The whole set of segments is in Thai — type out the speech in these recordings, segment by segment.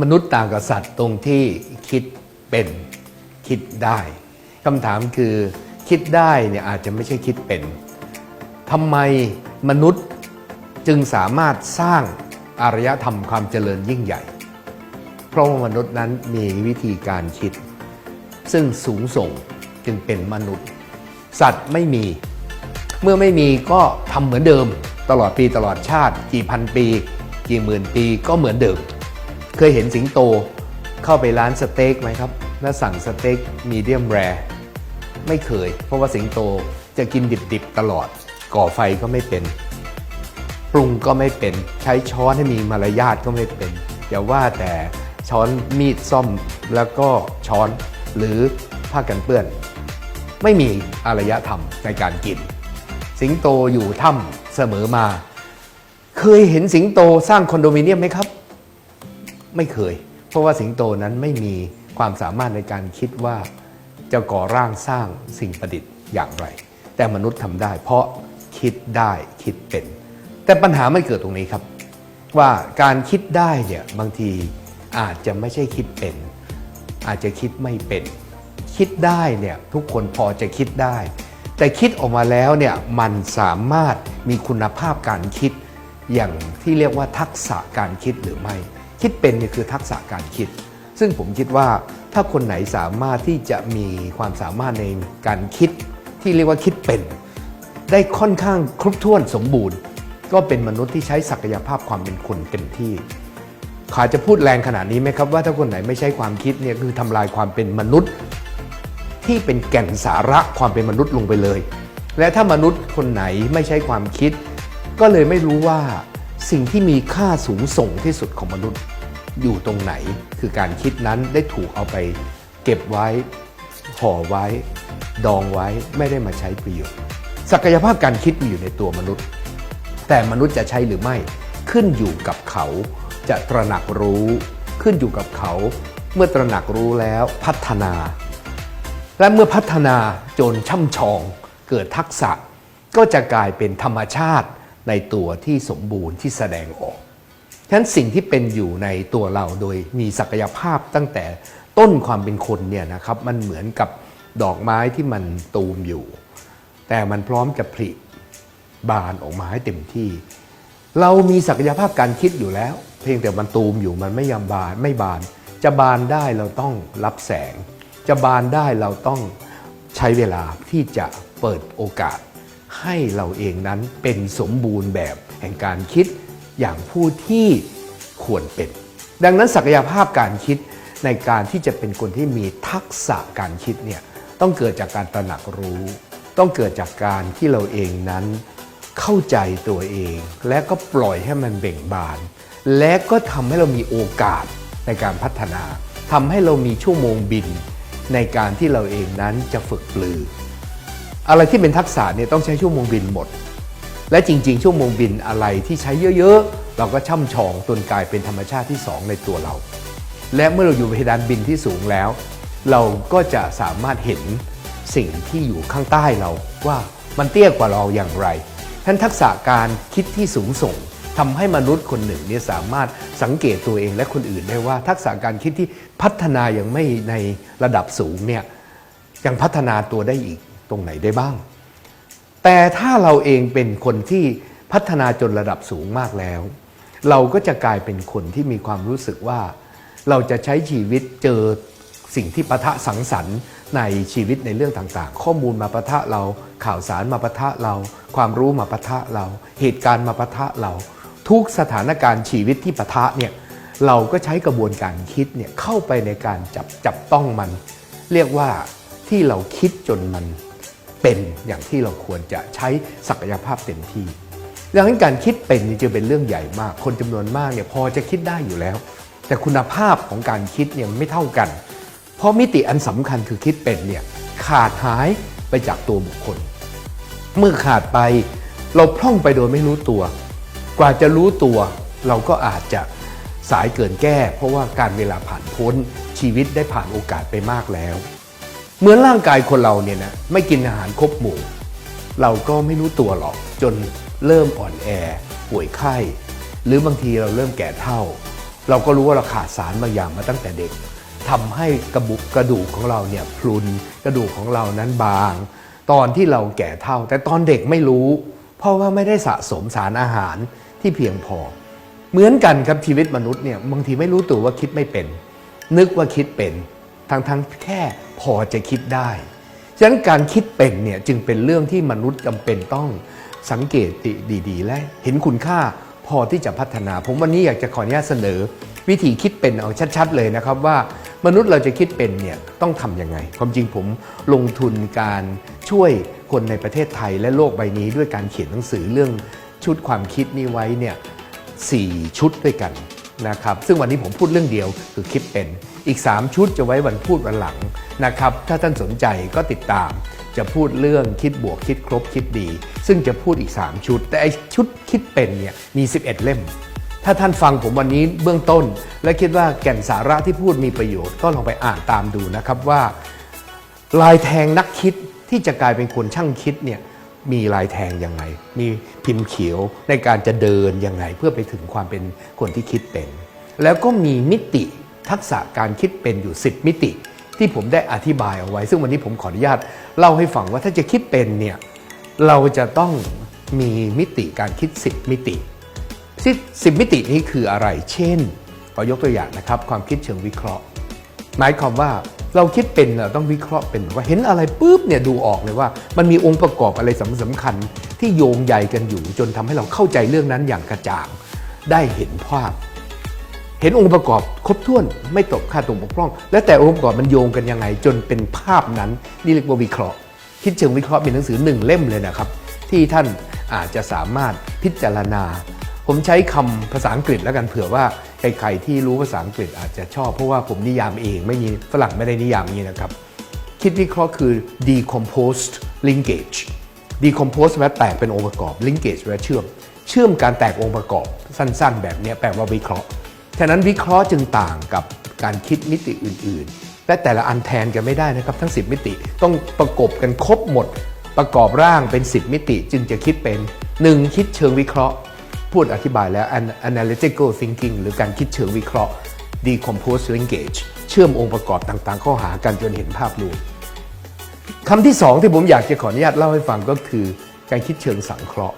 มนุษย์ต่างกับสัตว์ตรงที่คิดเป็นคิดได้คำถามคือคิดได้เนี่ยอาจจะไม่ใช่คิดเป็นทำไมมนุษย์จึงสามารถสร้างอารยธรรมความเจริญยิ่งใหญ่ เพราะว่ามนุษย์นั้นมีวิธีการคิด ซึ่งสูงส่งจึงเป็นมนุษย์ สัตว์ไม่มี เมื่อไม่มีก็ทำเหมือนเดิม ตลอดปีตลอดชาติ กี่พันปี กี่หมื่นปีก็เหมือนเดิม เคยเห็นสิงโตเข้าไปร้านสเต็กไหมครับ แล้วสั่งสเต็กมีเดียมแรร์ไม่เคย เพราะว่าสิงโตจะกินดิบๆตลอด ก่อไฟก็ไม่เป็น ปรุงก็ไม่เป็น ใช้ช้อนให้มีมารยาทก็ไม่เป็น อย่าว่าแต่ช้อนมีดซ่อมแล้วก็ช้อนหรือผ้ากันเปื้อน ไม่มีอารยธรรมในการกิน สิงโตอยู่ถ้ำเสมอมา เคยเห็นสิงโตสร้างคอนโดมิเนียมไหมครับ ไม่เคย เพราะว่าสิงโตนั้นไม่มีความสามารถในการคิดว่าจะก่อร่างสร้างสิ่งประดิษฐ์อย่างไร แต่มนุษย์ทำได้ เพราะคิดได้คิดเป็น แต่ปัญหาไม่เกิดตรงนี้ครับ ว่าการคิดได้เนี่ยบางทีอาจจะไม่ใช่คิดเป็น อาจจะคิดไม่เป็น คิดได้เนี่ยทุกคนพอจะคิดได้ แต่คิดออกมาแล้วเนี่ยมันสามารถมีคุณภาพการคิดอย่างที่เรียกว่าทักษะการคิดหรือไม่ คิดเป็นเนี่ยคือทักษะการคิด ซึ่งผมคิดว่าถ้าคนไหนสามารถที่จะมีความสามารถในการคิดที่เรียกว่าคิดเป็น ได้ค่อนข้างครบถ้วนสมบูรณ์ ก็เป็นมนุษย์ที่ใช้ศักยภาพความเป็นคนเต็มที่ขาจะพูดแรงขนาดนี้ไหมครับว่าถ้าคนไหนไม่ใช้ความคิดเนี่ยคือทำลายความเป็นมนุษย์ ที่เป็นแก่นสาระความเป็นมนุษย์ลงไปเลย และถ้ามนุษย์คนไหนไม่ใช้ความคิด ก็เลยไม่รู้ว่า สิ่งที่มีค่าสูงส่งที่สุดของมนุษย์อยู่ตรงไหน คือการคิดนั้นได้ถูกเอาไปเก็บไว้ ห่อไว้ ดองไว้ไม่ได้มาใช้ประโยชน์ศักยภาพการคิดมีอยู่ในตัวมนุษย์ แต่มนุษย์จะใช้หรือไม่ขึ้นอยู่กับเขาจะตระหนักรู้ ขึ้นอยู่กับเขา เมื่อตระหนักรู้แล้วพัฒนา และเมื่อพัฒนาจนช่ำชอง เกิดทักษะ ก็จะกลายเป็นธรรมชาติ ในตัวที่สมบูรณ์ที่แสดงออกฉะนั้นสิ่งที่เป็นอยู่ในตัวเราโดยมีศักยภาพตั้งแต่ต้นความเป็นคนเนี่ยนะครับมันเหมือนกับดอกไม้ที่มันตูมอยู่ แต่มันพร้อมจะผลิบานออกมาให้เต็มที่ เรามีศักยภาพการคิดอยู่แล้ว เพียงแต่มันตูมอยู่มันไม่ยำบานไม่บาน จะบานได้เราต้องรับแสง จะบานได้เราต้องใช้เวลาที่จะเปิดโอกาส ให้เราเองนั้นเป็นสมบูรณ์แบบแห่งการคิดอย่างผู้ที่ควรเป็น ดังนั้นศักยภาพการคิดในการที่จะเป็นคนที่มีทักษะการคิดเนี่ยต้องเกิดจากการตระหนักรู้ ต้องเกิดจากการที่เราเองนั้นเข้าใจตัวเอง และก็ปล่อยให้มันเบ่งบาน และก็ทำให้เรามีโอกาสในการพัฒนาทำให้เรามีชั่วโมงบิน ในการที่เราเองนั้นจะฝึกปลือ อะไรที่เป็นทักษะเนี่ยต้องใช้ชั่วโมงบินหมด และจริง ๆ ชั่วโมงบินอะไรที่ใช้เยอะๆ เราก็ช่ำชองจนกายเป็นธรรมชาติที่สองในตัวเรา และเมื่อเราอยู่เพดานบินที่สูงแล้ว เราก็จะสามารถเห็นสิ่งที่อยู่ข้างใต้เราว่ามันเตี้ยกว่าเราอย่างไรท่านทักษะการคิดที่สูงส่งทำให้มนุษย์คนหนึ่งเนี่ยสามารถสังเกตตัวเองและคนอื่นได้ว่า ทักษะการคิดที่พัฒนาอย่างไม่ในระดับสูงเนี่ยยังพัฒนาตัวได้อีก ตรงไหนได้บ้าง แต่ถ้าเราเองเป็นคนที่พัฒนาจนระดับสูงมากแล้ว เราก็จะกลายเป็นคนที่มีความรู้สึกว่า เราจะใช้ชีวิตเจอสิ่งที่ปะทะสังสรรค์ในชีวิตในเรื่องต่างๆ ข้อมูลมาปะทะเราข่าวสารมาปะทะเรา ความรู้มาปะทะเรา เหตุการณ์มาปะทะเรา ทุกสถานการณ์ชีวิตที่ปะทะเนี่ยเราก็ใช้กระบวนการคิดเนี่ยเข้าไปในการจับจับต้องมัน เรียกว่าที่เราคิดจนมัน เป็นอย่างที่เราควรจะใช้ศักยภาพเต็มที่ดังนั้นการคิดเป็นนี่จะเป็นเรื่องใหญ่มาก คนจำนวนมากเนี่ยพอจะคิดได้อยู่แล้ว แต่คุณภาพของการคิดเนี่ยไม่เท่ากัน เพราะมิติอันสำคัญคือคิดเป็นเนี่ยขาดหายไปจากตัวบุคคล เมื่อขาดไปเราพร่องไปโดยไม่รู้ตัว กว่าจะรู้ตัวเราก็อาจจะสายเกินแก้ เพราะว่าการเวลาผ่านพ้นชีวิตได้ผ่านโอกาสไปมากแล้ว เหมือนร่างกายคนเราเนี่ยนะไม่กินอาหารครบหมู่ เราก็ไม่รู้ตัวหรอกจนเริ่มอ่อนแอ ป่วยไข้ หรือบางทีเราเริ่มแก่เท่า เราก็รู้ว่าเราขาดสารบางอย่างมาตั้งแต่เด็กทำให้กระบุกกระดูกของเราเนี่ยพรุนกระดูกของเรานั้นบาง ตอนที่เราแก่เท่า แต่ตอนเด็กไม่รู้ เพราะว่าไม่ได้สะสมสารอาหารที่เพียงพอ เหมือนกันครับชีวิตมนุษย์เนี่ยบางทีไม่รู้ตัวว่าคิดไม่เป็น นึกว่าคิดเป็นทั้งทั้งๆแค่ พอจะคิดได้ฉะนั้นการคิดเป็นเนี่ยจึงเป็นเรื่องที่มนุษย์จำเป็นต้องสังเกตดีๆ และเห็นคุณค่าพอที่จะพัฒนา ผมวันนี้อยากจะขออนุญาตเสนอ วิธีคิดเป็นเอาชัด ๆ เลยนะครับว่ามนุษย์เราจะคิดเป็นเนี่ยต้องทำยังไง ความจริงผมลงทุนการช่วยคนในประเทศไทยและโลกใบนี้ด้วยการเขียนหนังสือเรื่องชุดความคิดนี้ไว้เนี่ย4ชุดด้วยกันนะครับซึ่งวันนี้ผมพูดเรื่องเดียวคือคิดเป็น อีก 3 ชุดจะไว้วันพูดวันหลังนะครับ ถ้าท่านสนใจก็ติดตาม จะพูดเรื่องคิดบวกคิดครบคิดดี ซึ่งจะพูดอีก 3 ชุด แต่ไอชุดคิดเป็นเนี่ยมี 11 เล่ม ถ้าท่านฟังผมวันนี้เบื้องต้น และคิดว่าแก่นสาระที่พูดมีประโยชน์ก็ลองไปอ่านตามดูนะครับว่า ลายแทงนักคิดที่จะกลายเป็นคนช่างคิดเนี่ยมีลายแทงยังไง มีพิมพ์เขียวในการจะเดินยังไง เพื่อไปถึงความเป็นคนที่คิดเป็น แล้วก็มีมิติ ทักษะการคิดเป็นอยู่ 10 มิติ ที่ผมได้อธิบายเอาไว้ ซึ่งวันนี้ผมขออนุญาตเล่าให้ฟังว่าถ้าจะคิดเป็นเนี่ยเราจะต้องมีมิติการคิด 10 มิติสิบมิตินี้คืออะไร เช่นขอยกตัวอย่างนะครับ ความคิดเชิงวิเคราะห์ หมายความว่าเราคิดเป็นเราต้องวิเคราะห์เป็นว่าเห็นอะไรปุ๊บเนี่ยดูออกเลยว่า มันมีองค์ประกอบอะไรสำสำคัญที่โยงใยกันอยู่ จนทำให้เราเข้าใจเรื่องนั้นอย่างกระจ่าง ได้เห็นภาพ เห็นองค์ประกอบครบถ้วนไม่ตกค่าตรงบกพร่อง แล้วแต่องค์ประกอบมันโยงกันยังไง จนเป็นภาพนั้น นี่เรียกว่าวิเคราะห์ คิดเชิงวิเคราะห์มีหนังสือหนึ่งเล่มเลยนะครับ ที่ท่านอาจจะสามารถพิจารณา ผมใช้คำภาษาอังกฤษแล้วกันเผื่อว่าใครๆที่รู้ภาษาอังกฤษอาจจะชอบเพราะว่าผมนิยามเองไม่มีฝรั่งไม่ได้นิยามนี้นะครับ คิดวิเคราะห์คือ decomposed linkage decompose แปลว่าแตกเป็นองค์ประกอบ linkage แปลว่าเชื่อม เชื่อมการแตกองค์ประกอบสั้น ๆ แบบนี้แปลว่าวิเคราะห์ ฉะนั้นวิเคราะห์จึงต่างกับการคิดมิติอื่น ๆ และแต่ละอันแทนกันไม่ได้นะครับทั้ง 10 มิติต้องประกบกันครบหมด ประกอบร่างเป็น 10 มิติ จึงจะคิดเป็น 1 คิดเชิงวิเคราะห์ พูดอธิบายแล้ว An- analytical thinking หรือการคิดเชิงวิเคราะห์ decompose linkage เชื่อมองค์ประกอบต่างๆ เข้าหากันจนเห็นภาพรวมคำที่สองที่ผมอยากจะขออนุญาตเล่าให้ฟังก็คือ การคิดเชิงสังเคราะห์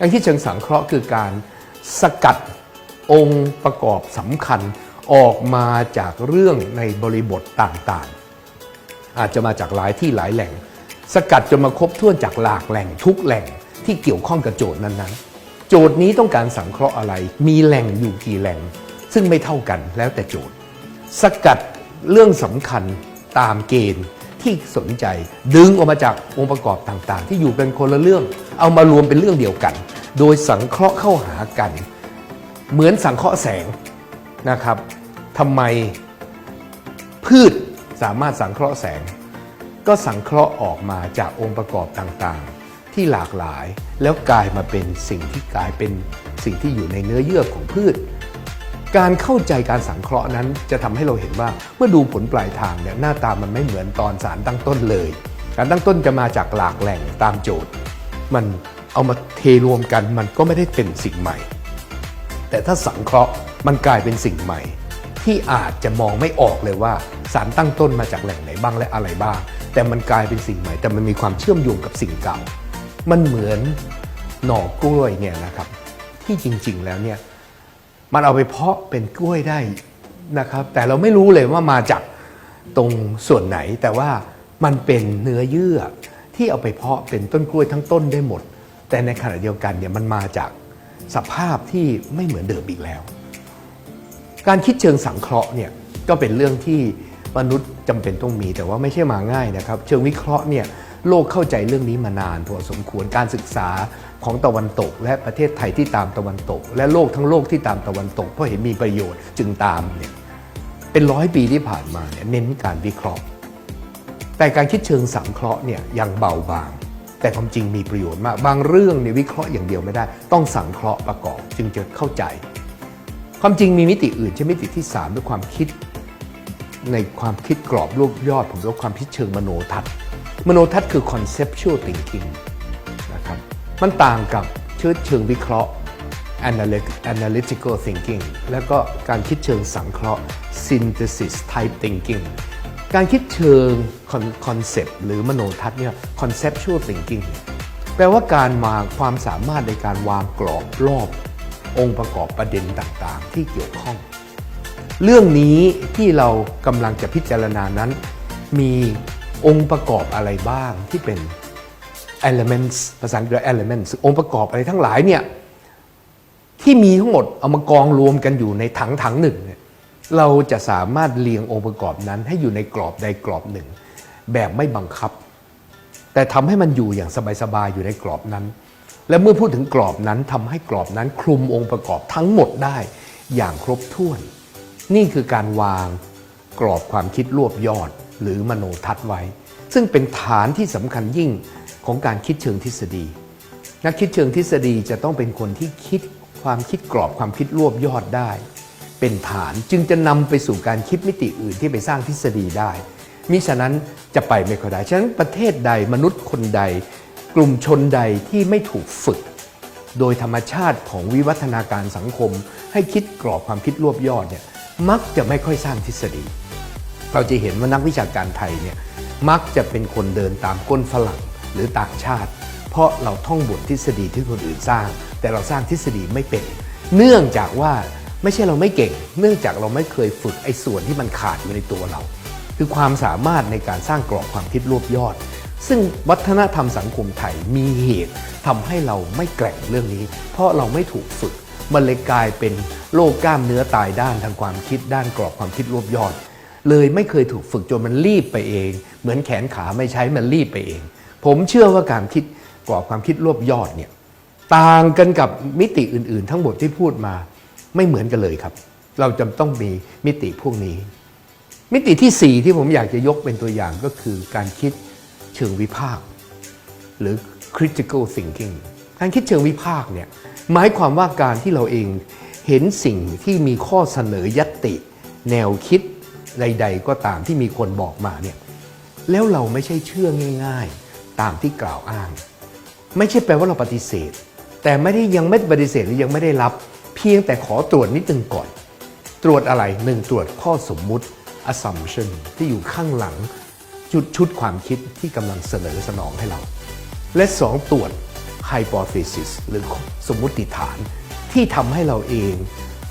การคิดเชิงสังเคราะห์คือการสกัด องค์ประกอบสำคัญออกมาจากเรื่องในบริบทต่างๆ อาจจะมาจากหลายที่หลายแหล่ง สกัดจนมาครบถ้วนจากหลากแหล่งทุกแหล่งที่เกี่ยวข้องกับโจทย์นั้นๆ โจทย์นี้ต้องการสังเคราะห์อะไร มีแหล่งอยู่กี่แหล่ง ซึ่งไม่เท่ากันแล้วแต่โจทย์ สกัดเรื่องสำคัญตามเกณฑ์ที่สนใจ ดึงออกมาจากองค์ประกอบต่างๆ ที่อยู่เป็นคนละเรื่อง เอามารวมเป็นเรื่องเดียวกัน โดยสังเคราะห์เข้าหากัน เหมือนสังเคราะห์แสงนะครับทำไมพืชสามารถสังเคราะห์แสง ก็สังเคราะห์ออกมาจากองค์ประกอบต่างๆ ที่หลากหลายแล้วกลายมาเป็นสิ่งที่กลายเป็นสิ่งที่อยู่ในเนื้อเยื่อของพืช การเข้าใจการสังเคราะห์นั้นจะทำให้เราเห็นว่าเมื่อดูผลปลายทางเนี่ยหน้าตามันไม่เหมือนตอนสารตั้งต้นเลย การตั้งต้นจะมาจากหลากแหล่งตามโจทย์ มันเอามาเทรวมกันมันก็ไม่ได้เป็นสิ่งใหม่ แต่ถ้าสังเคราะห์มันกลายเป็นสิ่งใหม่ ที่อาจจะมองไม่ออกเลยว่าสารตั้งต้นมาจากแหล่งไหนบ้างและอะไรบ้าง แต่มันกลายเป็นสิ่งใหม่ แต่มันมีความเชื่อมโยงกับสิ่งเก่า มันเหมือนหน่อกล้วยเนี่ยนะครับที่จริง ๆ แล้วเนี่ยมันเอาไปเพาะเป็นกล้วยได้นะครับ แต่เราไม่รู้เลยว่ามาจากตรงส่วนไหน แต่ว่ามันเป็นเนื้อเยื่อที่เอาไปเพาะเป็นต้นกล้วยทั้งต้นได้หมด แต่ในขณะเดียวกันเนี่ยมันมาจาก สภาพที่ไม่เหมือนเดิมอีกแล้ว การคิดเชิงสังเคราะห์เนี่ยก็เป็นเรื่องที่มนุษย์จำเป็นต้องมีแต่ว่าไม่ใช่มาง่ายนะครับ เชิงวิเคราะห์เนี่ยโลกเข้าใจเรื่องนี้มานานพอสมควรการศึกษาของตะวันตก และประเทศไทยที่ตามตะวันตก และโลกทั้งโลกที่ตามตะวันตก เพราะเห็นมีประโยชน์จึงตามเนี่ยเป็นร้อยปีที่ผ่านมาเนี่ยเน้นการวิเคราะห์ แต่การคิดเชิงสังเคราะห์เนี่ยยังเบาบาง แต่ความจริงมีประโยชน์มาก บางเรื่องเนี่ยวิเคราะห์อย่างเดียวไม่ได้ ต้องสังเคราะห์ประกอบจึงจะเข้าใจ ความจริงมีมิติอื่นเช่มิติที่ 3 ด้วยความคิด ในความคิดกรอบรูปยอด ผมเรียกว่าความคิดเชิงมโนทัศน์ มโนทัศน์คือ conceptual thinking นะครับมันต่างกับเชิงเชิงวิเคราะห์ analytic- analytical thinking แล้วก็การคิดเชิงสังเคราะห์ synthesis type thinking การคิดเชิงคอนเซปต์หรือมโนทัศน์เนี่ย conceptual thinking แปลว่าการมาความสามารถในการวางกรอบรอบ องค์ประกอบประเด็นต่างๆ ที่เกี่ยวข้อง เรื่องนี้ที่เรากำลังจะพิจารณานั้น มีองค์ประกอบอะไรบ้างที่เป็น elements ภาษาอังกฤษ elements องค์ประกอบอะไรทั้งหลายเนี่ยที่มีทั้งหมดเอามากองรวมกันอยู่ในถังถังหนึ่งเนี่ย เราจะสามารถเรียงองค์ประกอบนั้นให้อยู่ในกรอบใดกรอบหนึ่ง แบบไม่บังคับ แต่ทำให้มันอยู่อย่างสบายๆอยู่ในกรอบนั้น และเมื่อพูดถึงกรอบนั้นทำให้กรอบนั้นคลุมองค์ประกอบทั้งหมดได้อย่างครบถ้วน นี่คือการวางกรอบความคิดรวบยอดหรือมโนทัศน์ไว้ ซึ่งเป็นฐานที่สำคัญยิ่งของการคิดเชิงทฤษฎี นักคิดเชิงทฤษฎีจะต้องเป็นคนที่คิดความคิดกรอบความคิดรวบยอดได้ เป็นฐาน จึงจะนำไปสู่การคิดมิติอื่นที่ไปสร้างทฤษฎีได้มิฉะนั้นจะไปไม่ค่อยได้ ฉะนั้นประเทศใดมนุษย์คนใด กลุ่มชนใดที่ไม่ถูกฝึก โดยธรรมชาติของวิวัฒนาการสังคม ให้คิดกรอบความคิดรวบยอดเนี่ยมักจะไม่ค่อยสร้างทฤษฎี เราจะเห็นว่านักวิชาการไทยเนี่ยมักจะเป็นคนเดินตามก้นฝรั่งหรือต่างชาติ เพราะเราท่องบททฤษฎีที่คนอื่นสร้าง แต่เราสร้างทฤษฎีไม่เป็น เนื่องจากว่า ไม่ใช่เราไม่เก่ง เนื่องจากเราไม่เคยฝึกไอ้ส่วนที่มันขาดอยู่ในตัวเรา คือความสามารถในการสร้างกรอบความคิดรวบยอด ซึ่งวัฒนธรรมสังคมไทยมีเหตุทำให้เราไม่แกร่งเรื่องนี้ เพราะเราไม่ถูกฝึกมันเลยกลายเป็นโรคกล้ามเนื้อตายด้านทางความคิดด้านกรอบความคิดรวบยอด เลยไม่เคยถูกฝึกจนมันรีบไปเอง เหมือนแขนขาไม่ใช้มันรีบไปเอง ผมเชื่อว่าการคิดกรอบความคิดรวบยอดเนี่ยต่างกันกับมิติอื่น ๆ ทั้งหมดที่พูดมา ไม่เหมือนกันเลยครับ เราจำต้องมีมิติพวกนี้ มิติที่ 4 ที่ผมอยากจะยกเป็นตัวอย่างก็คือการคิดเชิงวิพากษ์หรือ critical thinking การคิดเชิงวิพากษ์เนี่ยหมายความว่าการที่เราเองเห็นสิ่งที่มีข้อเสนอยัตติ แนวคิดใด ๆ ก็ตามที่มีคนบอกมาเนี่ยแล้วเราไม่ใช่เชื่อง่าย ๆ ตามที่กล่าวอ้าง ไม่ใช่แปลว่าเราปฏิเสธ แต่ไม่ได้ยังไม่ปฏิเสธหรือยังไม่ได้รับ เพียงแต่ขอตรวจนิดนึงก่อน ตรวจอะไรหนึ่งตรวจข้อสมมุติ assumption ที่อยู่ข้างหลังชุดชุดความคิดที่กำลังเสนอสนองให้เรา และสองตรวจ hypothesis หรือสมมุติฐานที่ทำให้เราเอง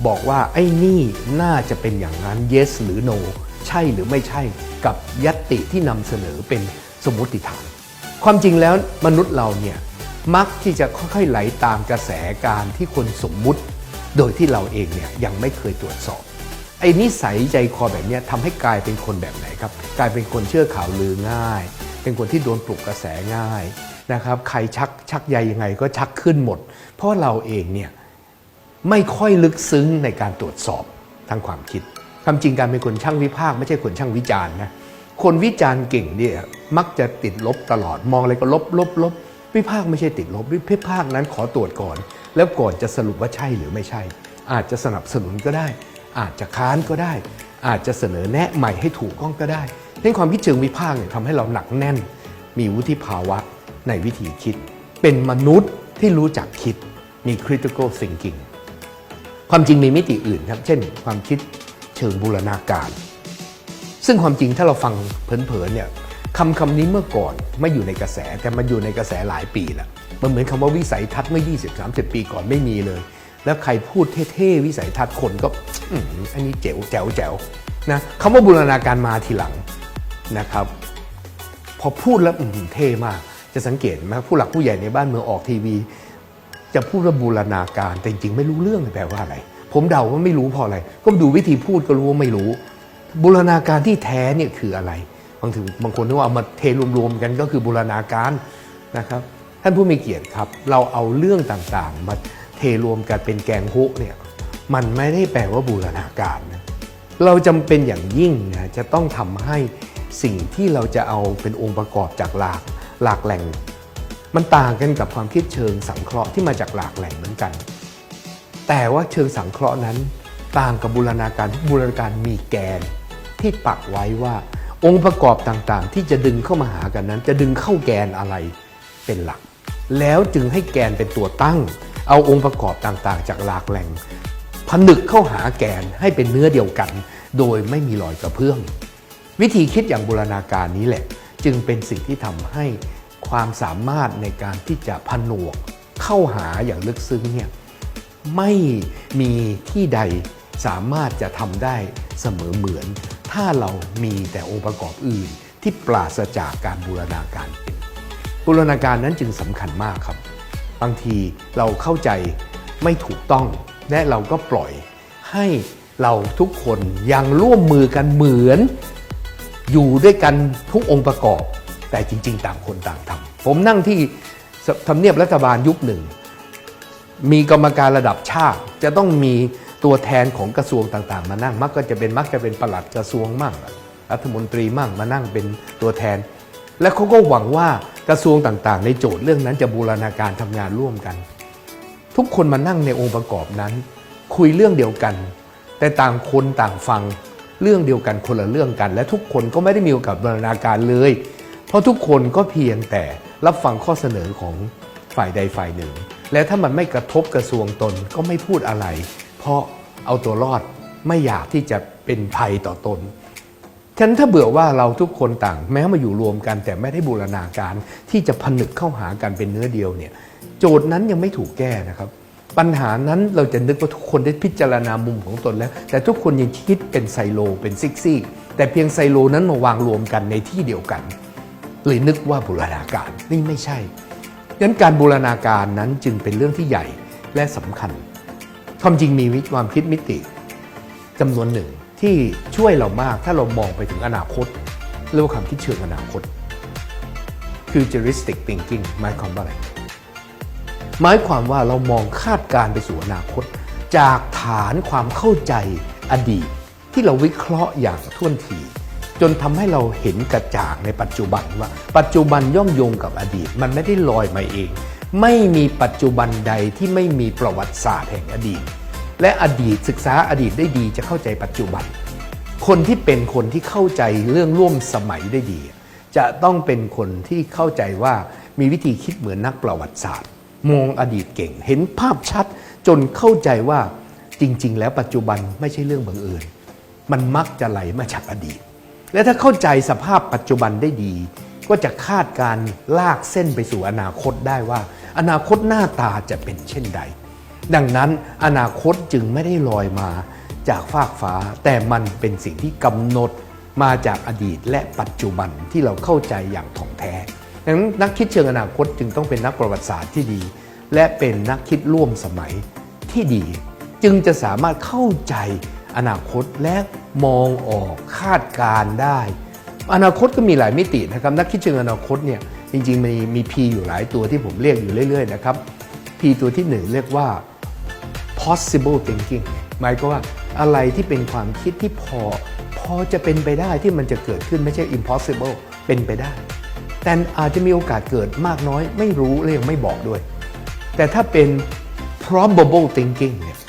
บอกว่าไอ้นี่น่าจะเป็นอย่างนั้น yes หรือ no ใช่หรือไม่ใช่กับยัตติที่นำเสนอเป็นสมมุติฐาน ความจริงแล้วมนุษย์เราเนี่ยมักที่จะค่อยๆไหลตามกระแสการที่คนสมมุติ โดยที่เราเองเนี่ยยังไม่เคยตรวจสอบ ไอ้นิสัยใจคอแบบนี้ทำให้กลายเป็นคนแบบไหนครับ กลายเป็นคนเชื่อข่าวลือง่าย เป็นคนที่โดนปลุกกระแสง่ายนะครับใครชักชักใยยังไงก็ชักขึ้นหมด เพราะเราเองเนี่ยไม่ค่อยลึกซึ้งในการตรวจสอบทางความคิดความจริงการเป็นคนช่างวิพากษ์ไม่ใช่คนช่างวิจารณ์นะคนวิจารณ์เก่งเนี่ยมักจะติดลบตลอดมองอะไรก็ลบลบลบวิพากษ์ไม่ใช่ติดลบวิพากษ์นั้นขอตรวจก่อน แล้วก่อนจะสรุปว่าใช่หรือไม่ใช่ อาจจะสนับสนุนก็ได้ อาจจะค้านก็ได้ อาจจะเสนอแนะใหม่ให้ถูกต้องก็ได้ในความคิดเชิงวิพากษ์เนี่ยทำให้เราหนักแน่น มีวุฒิภาวะในวิธีคิด เป็นมนุษย์ที่รู้จักคิดมี critical thinking ความจริงมีมิติอื่นครับ เช่น ความคิดเชิงบูรณาการ ซึ่งความจริงถ้าเราฟังเผลอๆเนี่ยคำคำนี้เมื่อก่อนไม่อยู่ในกระแสแต่มันอยู่ในกระแสหลายปีแล้ว มันเหมือนคำว่าวิสัยทัศน์เมื่อ 20-30 ปีก่อนไม่มีเลย แล้วใครพูดเท่ๆวิสัยทัศน์คนก็อันนี้เจ๋วแจ๋วแจ๋วนะคำว่าบูรณาการมาทีหลังนะครับ พอพูดแล้วอื้อหือเท่มาก จะสังเกตไหมผู้หลักผู้ใหญ่ในบ้านเมืองออกทีวี จะพูดว่าบูรณาการแต่จริงๆ ไม่รู้เรื่องแปลว่าอะไร ผมเดาว่าไม่รู้พราะอะไร ก็ดูวิธีพูดก็รู้ว่าไม่รู้ บูรณาการที่แท้เนี่ยคืออะไร บางทีบางคนนึกว่าเอามาเทรวมๆกันก็คือบูรณาการนะครับ ท่านผู้มีเกียรติครับ เราเอาเรื่องต่างๆ มาเทรวมกันเป็นแกงฮุเนี่ยมันไม่ได้แปลว่าบูรณาการนะเราจำเป็นอย่างยิ่งนะจะต้องทำให้สิ่งที่เราจะเอาเป็นองค์ประกอบจากหลากหลากแหล่ง มันต่างกันกับความคิดเชิงสังเคราะห์ที่มาจากหลากแหล่งเหมือนกัน แต่ว่าเชิงสังเคราะห์นั้น ต่างกับบูรณาการที่บูรณาการมีแกนที่ปักไว้ว่าองค์ประกอบต่างๆ ที่จะดึงเข้ามาหากันนั้น จะดึงเข้าแกนอะไรเป็นหลัก แล้วจึงให้แกนเป็นตัวตั้ง เอาองค์ประกอบต่างๆ จากหลากแหล่ง ผนึกเข้าหาแกนให้เป็นเนื้อเดียวกัน โดยไม่มีรอยกระเพื่อม วิธีคิดอย่างบูรณาการนี้แหละ จึงเป็นสิ่งที่ทำให้ความสามารถในการที่จะผนวกเข้าหาอย่างลึกซึ้งเนี่ยไม่มีที่ใดสามารถจะทำได้เสมอเหมือน ถ้าเรามีแต่องค์ประกอบอื่นที่ปราศจากการบูรณาการเป็น บูรณาการนั้นจึงสำคัญมากครับ บางทีเราเข้าใจไม่ถูกต้อง และเราก็ปล่อยให้เราทุกคนยังร่วมมือกันเหมือน อยู่ด้วยกันทุกองค์ประกอบ แต่จริง ๆ ต่างคนต่างทำผมนั่งที่ทำเนียบรัฐบาลยุคหนึ่ง มีกรรมการระดับชาติ จะต้องมีตัวแทนของกระทรวงต่างๆ มานั่งมักก็จะเป็นมักจะเป็นปลัดกระทรวงมั่งรัฐมนตรีมั่งมานั่งเป็นตัวแทน และเขาก็หวังว่ากระทรวงต่างๆ ในโจทย์เรื่องนั้นจะบูรณาการทำงานร่วมกัน ทุกคนมานั่งในองค์ประกอบนั้น คุยเรื่องเดียวกัน แต่ต่างคนต่างฟังเรื่องเดียวกันคนละเรื่องกัน และทุกคนก็ไม่ได้มีโอกาสบูรณาการเลย เพราะทุกคนก็เพียงแต่รับฟังข้อเสนอของฝ่ายใดฝ่ายหนึ่ง และถ้ามันไม่กระทบกระทรวงตนก็ไม่พูดอะไร เพราะเอาตัวรอดไม่อยากที่จะเป็นภัยต่อตน ฉะนั้นถ้าเบื่อว่าเราทุกคนต่าง แม้มาอยู่รวมกัน แต่ไม่ได้บูรณาการที่จะผนึกเข้าหากันเป็นเนื้อเดียวเนี่ยโจทย์นั้นยังไม่ถูกแก้นะครับ ปัญหานั้นเราจะนึกว่าทุกคนได้พิจารณามุมของตนแล้ว แต่ทุกคนยังคิดเป็นไซโลเป็นซิกซี่แต่เพียงไซโลนั้นมาวางรวมกันในที่เดียวกันเลยนึกว่าบูรณาการนี่ไม่ใช่ดังนั้นการบูรณาการนั้นจึงเป็นเรื่องที่ใหญ่และสำคัญความจริงมีความคิดมิติจำนวนหนึ่ง ที่ช่วยเรามากถ้าเรามองไปถึงอนาคตเรียกว่าความคิดเชิงอนาคต futuristic thinking หมายความว่าอะไร หมายความว่าเรามองคาดการณ์ไปสู่อนาคต จากฐานความเข้าใจอดีต ที่เราวิเคราะห์อย่างท่วนที จนทำให้เราเห็นกระจ่างในปัจจุบันว่า ปัจจุบันย่อมโยงกับอดีต มันไม่ได้ลอยมาเอง ไม่มีปัจจุบันใดที่ไม่มีประวัติศาสตร์แห่งอดีต และอดีตศึกษาอดีตได้ดีจะเข้าใจปัจจุบัน คนที่เป็นคนที่เข้าใจเรื่องร่วมสมัยได้ดี จะต้องเป็นคนที่เข้าใจว่ามีวิธีคิดเหมือนนักประวัติศาสตร์ มองอดีตเก่ง เห็นภาพชัดจนเข้าใจว่าจริง ๆ แล้วปัจจุบันไม่ใช่เรื่องบังเอิญมันมักจะไหลมาจากอดีต และถ้าเข้าใจสภาพปัจจุบันได้ดี ก็จะคาดการ์ลากเส้นไปสู่อนาคตได้ว่า อนาคตหน้าตาจะเป็นเช่นใด ดังนั้นอนาคตจึงไม่ได้ลอยมาจากฟากฟ้า แต่มันเป็นสิ่งที่กำหนดมาจากอดีตและปัจจุบันที่เราเข้าใจอย่างถ่องแท้ดังนั้นนักคิดเชิงอนาคตจึงต้องเป็นนักประวัติศาสตร์ที่ดี และเป็นนักคิดร่วมสมัยที่ดี จึงจะสามารถเข้าใจอนาคตและมองออกคาดการได้ อนาคตก็มีหลายมิตินะครับนักคิดเชิงอนาคตเนี่ยจริงๆมีมี P อยู่หลายตัวที่ผมเรียกอยู่เรื่อยๆนะครับ P ตัวที่หนึ่งเรียกว่า possible thinking หมายก็ว่าอะไรที่เป็นความคิดที่พอ พอจะเป็นไปได้ที่มันจะเกิดขึ้นไม่ใช่ impossible เป็นไปได้ แต่อาจจะมีโอกาสเกิดมากน้อยไม่รู้และยังไม่บอกด้วย แต่ถ้าเป็น probable thinking เนี่ย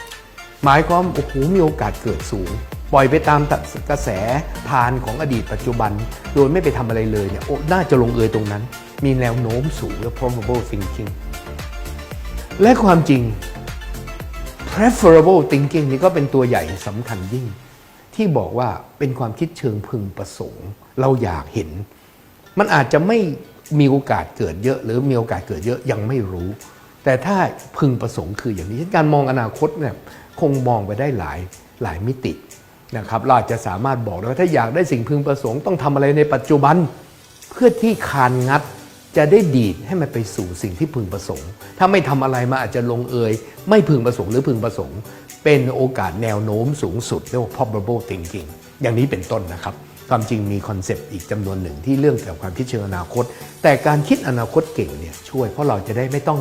หมายความโอ้โหมีโอกาสเกิดสูง ปล่อยไปตามตัดกระแสพานของอดีตปัจจุบัน โดยไม่ไปทำอะไรเลยเนี่ยโอ้น่าจะลงเอยตรงนั้น มีแนวโน้มสูงและ probable thinking และความจริง preferable thinking นี่ก็เป็นตัวใหญ่สำคัญยิ่ง ที่บอกว่าเป็นความคิดเชิงพึงประสงค์ เราอยากเห็น มันอาจจะไม่มีโอกาสเกิดเยอะ หรือมีโอกาสเกิดเยอะยังไม่รู้ แต่ถ้าพึงประสงค์คืออย่างนี้การมองอนาคตเนี่ยคงมองไปได้หลายหลายมิตินะครับเราจจะสามารถบอกได้ว่าถ้าอยากได้สิ่งพึงประสงค์ต้องทำอะไรในปัจจุบัน เพื่อที่คานงัด จะได้ดีดให้มันไปสู่สิ่งที่พึงประสงค์ ถ้าไม่ทำอะไรมาอาจจะลงเอย ไม่พึงประสงค์หรือพึงประสงค์ เป็นโอกาสแนวโน้มสูงสุดเรียกว่า probable thinking อย่างนี้เป็นต้นนะครับ ความจริงมีคอนเซปต์อีกจำนวนหนึ่งที่เรื่องเกี่ยวกับความคิดเชิงอนาคต แต่การคิดอนาคตเก่งเนี่ยช่วยเพราะเราจะได้ไม่ต้อง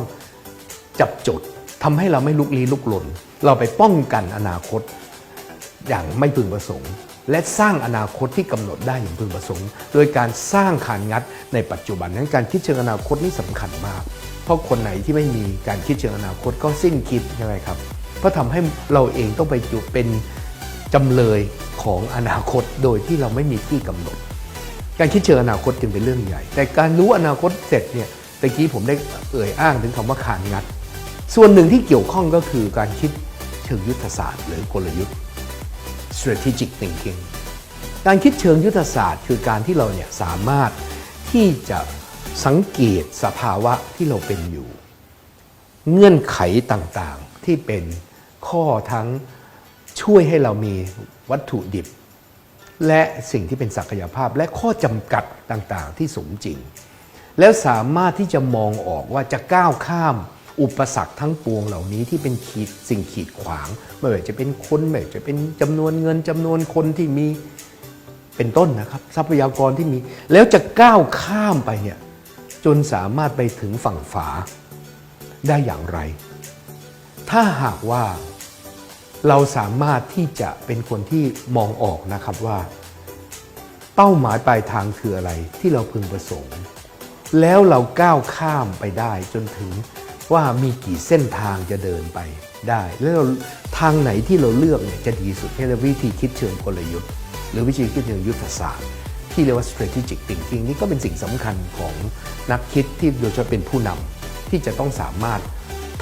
จับจดทำให้เราไม่ลุกลี้ลุกลน เราไปป้องกันอนาคตอย่างไม่พึงประสงค์ และสร้างอนาคตที่กำหนดได้อย่างพึงประสงค์ โดยการสร้างขานงัดในปัจจุบันนั้นการคิดเชิงอนาคตนี่สำคัญมาก เพราะคนไหนที่ไม่มีการคิดเชิงอนาคตก็สิ้นคิดใช่ไหมครับเพราะทำให้เราเองต้องไปอยู่เป็นจำเลยของอนาคตโดยที่เราไม่มีที่กำหนด การคิดเชิงอนาคตจึงเป็นเรื่องใหญ่ แต่การรู้อนาคตเสร็จเนี่ยตะกี้ผมได้เอ่ยอ้างถึงคำว่าขานงัด ส่วนหนึ่งที่เกี่ยวข้องก็คือการคิดเชิงยุทธศาสตร์ หรือกลยุทธ์ strategic thinking การคิดเชิงยุทธศาสตร์ คือการที่เราเนี่ยสามารถที่จะสังเกตสภาวะที่เราเป็นอยู่ เงื่อนไขต่างๆที่เป็นข้อทั้งช่วยให้เรามีวัตถุดิบ และสิ่งที่เป็นศักยภาพและข้อจำกัดต่างๆ ที่สมจริง แล้วสามารถที่จะมองออกว่าจะก้าวข้ามอุปสรรคทั้งปวงเหล่านี้ที่เป็นขีดสิ่งขีดขวางไม่ว่าจะเป็นคนไม่ว่าจะเป็นจำนวนเงินจำนวนคนที่มีเป็นต้นนะครับ ทรัพยากรที่มี แล้วจะก้าวข้ามไปเนี่ยจนสามารถไปถึงฝั่งฝาได้อย่างไร ถ้าหากว่าเราสามารถที่จะเป็นคนที่มองออกนะครับว่า เป้าหมายปลายทางคืออะไรที่เราพึงประสงค์ แล้วเราก้าวข้ามไปได้จนถึง ว่ามีกี่เส้นทางจะเดินไปได้ แล้วทางไหนที่เราเลือกเนี่ยจะดีสุดให้เราวิธีคิดเชิงกลยุทธ์ หรือวิธีคิดเชิงยุทธศาสตร์ ที่เรียกว่า strategic thinking นี่ก็เป็นสิ่งสำคัญของนักคิดที่โดยเฉพาะเป็นผู้นำที่จะต้องสามารถ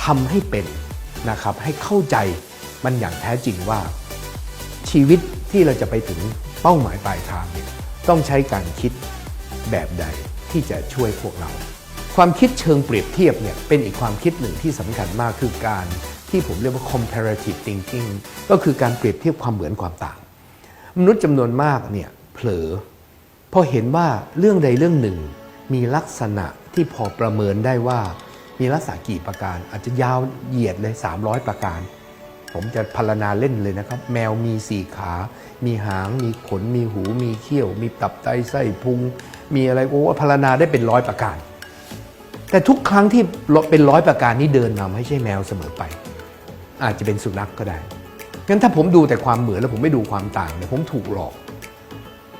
ทำให้เป็นนะครับให้เข้าใจมันอย่างแท้จริงว่า ชีวิตที่เราจะไปถึงเป้าหมายปลายทางเนี่ยต้องใช้การคิดแบบใดที่จะช่วยพวกเรา ความคิดเชิงเปรียบเทียบเนี่ยเป็นอีกความคิดหนึ่งที่สำคัญมากคือการที่ผมเรียกว่า comparative thinking ก็คือการเปรียบเทียบความเหมือนความต่าง มนุษย์จำนวนมากเนี่ยเผลอพอเห็นว่าเรื่องใดเรื่องหนึ่ง มีลักษณะที่พอประเมินได้ว่ามีลักษณะกี่ประการ อาจจะยาวเหยียดเลย 300 ประการ ผมจะพรรณนาเล่นเลยนะครับ แมวมีสี่ขา มีหาง มีขน มีหู มีเขี้ยว มีตับไตไส้พุง มีอะไรโอ้พรรณนาได้เป็นร้อยประการ แต่ทุกครั้งที่เป็นร้อยประการนี้เดินมาไม่ใช่แมวเสมอไป อาจจะเป็นสุนัขกก็ได้งั้นถ้าผมดูแต่ความเหมือนแล้วผมไม่ดูความต่างเนี่ยผมถูกหลอก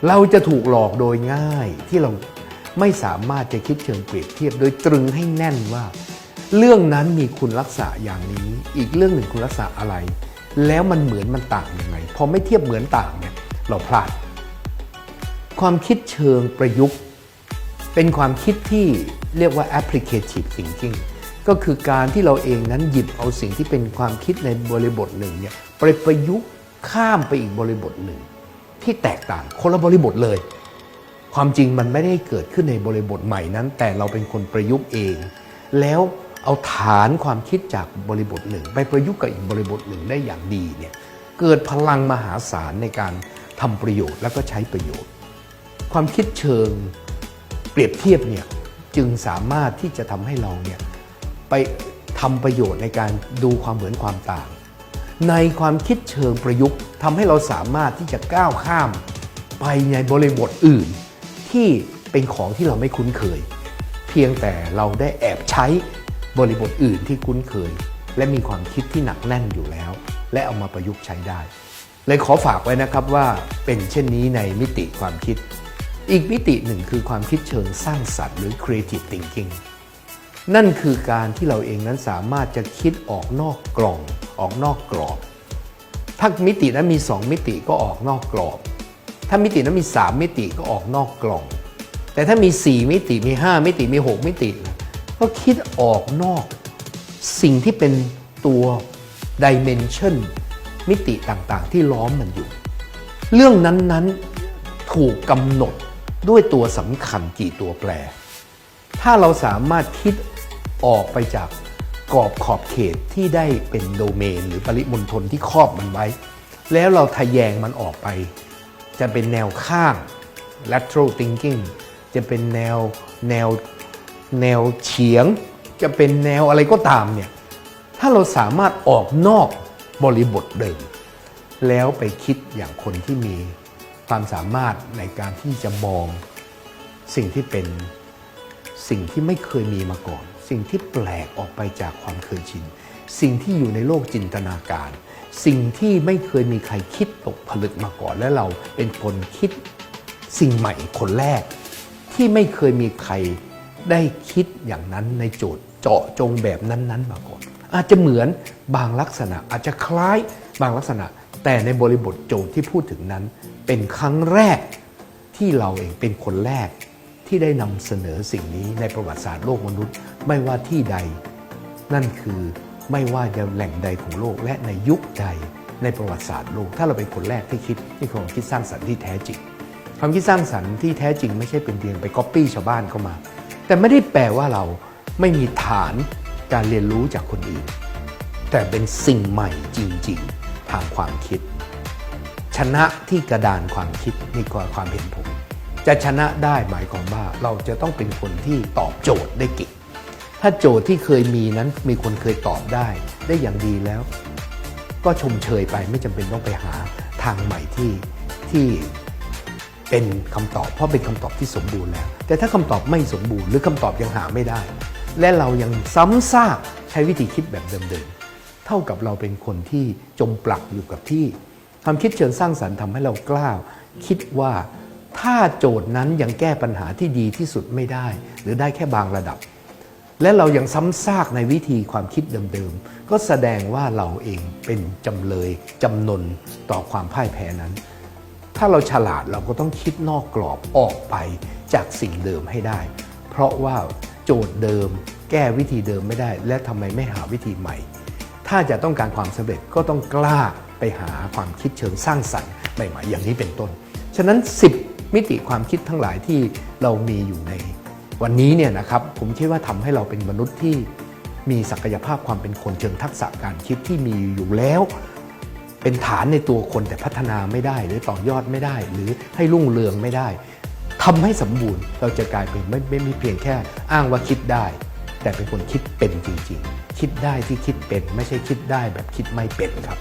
เราจะถูกหลอกโดยง่ายที่เราไม่สามารถจะคิดเชิงเปรียบเทียบ โดยตรึงให้แน่นว่า เรื่องนั้นมีคุณลักษณะอย่างนี้ อีกเรื่องหนึ่งคุณลักษณะอะไร แล้วมันเหมือนมันต่างยังไงพอไม่เทียบเหมือนต่างเนี่ยเราพลาด ความคิดเชิงประยุกต์ เป็นความคิดที่ เรียกว่า applicative thinking ก็คือการที่เราเองนั้นหยิบเอาสิ่งที่เป็นความคิดในบริบทหนึ่งเนี่ยไปประยุกต์ข้ามไปอีกบริบทหนึ่ง ที่แตกต่างคนละบริบทเลย ความจริงมันไม่ได้เกิดขึ้นในบริบทใหม่นั้น แต่เราเป็นคนประยุกต์เอง แล้วเอาฐานความคิดจากบริบทหนึ่ง ไปประยุกต์กับอีกบริบทหนึ่งได้อย่างดีเนี่ยเกิดพลังมหาศาลในการทำประโยชน์แล้วก็ใช้ประโยชน์ ความคิดเชิงเปรียบเทียบเนี่ย จึงสามารถที่จะทำให้เราเนี่ยไปทำประโยชน์ในการดูความเหมือนความต่าง ในความคิดเชิงประยุกต์ทำให้เราสามารถที่จะก้าวข้ามไปในบริบทอื่น ที่เป็นของที่เราไม่คุ้นเคย เพียงแต่เราได้แอบใช้บริบทอื่นที่คุ้นเคย และมีความคิดที่หนักแน่นอยู่แล้ว และเอามาประยุกต์ใช้ได้ เลยขอฝากไว้นะครับว่าเป็นเช่นนี้ในมิติความคิด อีกมิติหนึ่งคือความคิดเชิงสร้างสรรค์หรือ creative thinking นั่นคือการที่เราเองนั้นสามารถจะคิดออกนอกกล่อง ออกนอกกรอบ ถ้ามิตินั้นมี 2 มิติก็ออกนอกกรอบ ถ้ามิตินั้นมี 3 มิติก็ออกนอกกล่อง แต่ถ้ามี 4 มิติมี 5 มิติมี 6 มิติ ก็คิดออกนอก สิ่งที่เป็นตัวดิเมนชันมิติต่างๆ ที่ล้อมมันอยู่ เรื่องนั้นๆถูกกำหนด ด้วยตัวสำคัญกี่ตัวแปร ถ้าเราสามารถคิดออกไปจากกรอบขอบเขตที่ได้เป็นโดเมน หรือปริมณฑลที่ครอบมันไว้ แล้วเราทะแยงมันออกไป จะเป็นแนวข้าง lateral thinking จะเป็นแนวแนวแนวเฉียง จะเป็นแนวอะไรก็ตามเนี่ย ถ้าเราสามารถออกนอกบริบทเดิม แล้วไปคิดอย่างคนที่มี ความสามารถในการที่จะมองสิ่งที่เป็นสิ่งที่ไม่เคยมีมาก่อน สิ่งที่แปลกออกไปจากความเคยชิน สิ่งที่อยู่ในโลกจินตนาการ สิ่งที่ไม่เคยมีใครคิดตกผลึกมาก่อน และเราเป็นคนคิดสิ่งใหม่คนแรก ที่ไม่เคยมีใครได้คิดอย่างนั้นในโจทย์เจาะจงแบบนั้น ๆ มาก่อน อาจจะเหมือนบางลักษณะอาจจะคล้ายบางลักษณะ แต่ในบริบทโจทย์ที่พูดถึงนั้น เป็นครั้งแรกที่เราเองเป็นคนแรกที่ได้นำเสนอสิ่งนี้ในประวัติศาสตร์โลกมนุษย์ ไม่ว่าที่ใด นั่นคือไม่ว่าจะแหล่งใดของโลกและในยุคใดในประวัติศาสตร์โลก ถ้าเราเป็นคนแรกที่คิดนี่คือความคิดสร้างสรรค์ที่แท้จริงความคิดสร้างสรรค์ที่แท้จริงไม่ใช่เป็นเพียงไปก๊อปปี้ชาวบ้านเข้ามา แต่ไม่ได้แปลว่าเราไม่มีฐานการเรียนรู้จากคนอื่น แต่เป็นสิ่งใหม่จริง ๆ ทางความคิด ชนะที่กระดานความคิดนี่ก็ความเห็นผม จะชนะได้หมายความว่าเราจะต้องเป็นคนที่ตอบโจทย์ได้เก่งถ้าโจทย์ที่เคยมีนั้นมีคนเคยตอบได้ ได้อย่างดีแล้ว ก็ชมเชยไปไม่จำเป็นต้องไปหาทางใหม่ที่ที่เป็นคำตอบ เพราะเป็นคำตอบที่สมบูรณ์แล้ว แต่ถ้าคำตอบไม่สมบูรณ์หรือคำตอบยังหาไม่ได้ และเรายังซ้ำซากใช้วิธีคิดแบบเดิมๆเท่ากับเราเป็นคนที่จมปลักอยู่กับที่ ความคิดเชิงสร้างสรรค์ทำให้เรากล้า คิดว่าถ้าโจทย์นั้นยังแก้ปัญหาที่ดีที่สุดไม่ได้ หรือได้แค่บางระดับ และเรายังซ้ำซากในวิธีความคิดเดิมๆ ก็แสดงว่าเราเองเป็นจำเลยจำนนต่อความพ่ายแพ้นั้น ถ้าเราฉลาดเราก็ต้องคิดนอกกรอบออกไปจากสิ่งเดิมให้ได้ เพราะว่าโจทย์เดิม แก้วิธีเดิมไม่ได้ และทำไมไม่หาวิธีใหม่ ถ้าจะต้องการความสำเร็จก็ต้องกล้า ไปหาความคิดเชิงสร้างสรรค์ใหม่ๆอย่างนี้เป็นต้น ฉะนั้น 10 มิติความคิดทั้งหลายที่เรามีอยู่ใน วันนี้เนี่ยนะครับผมคิดว่าทำให้เราเป็นมนุษย์ที่มีศักยภาพความเป็นคนเชิงทักษะการคิดที่มีอยู่แล้ว เป็นฐานในตัวคนแต่พัฒนาไม่ได้ หรือต่อยอดไม่ได้ หรือให้รุ่งเรืองไม่ได้ทำให้สมบูรณ์เราจะกลายเป็นไม่ไม่ไม่เพียงแค่อ้างว่าคิดได้ แต่เป็นคนคิดเป็นจริงๆคิดได้ที่คิดเป็นไม่ใช่คิดได้แบบคิดไม่เป็นครับ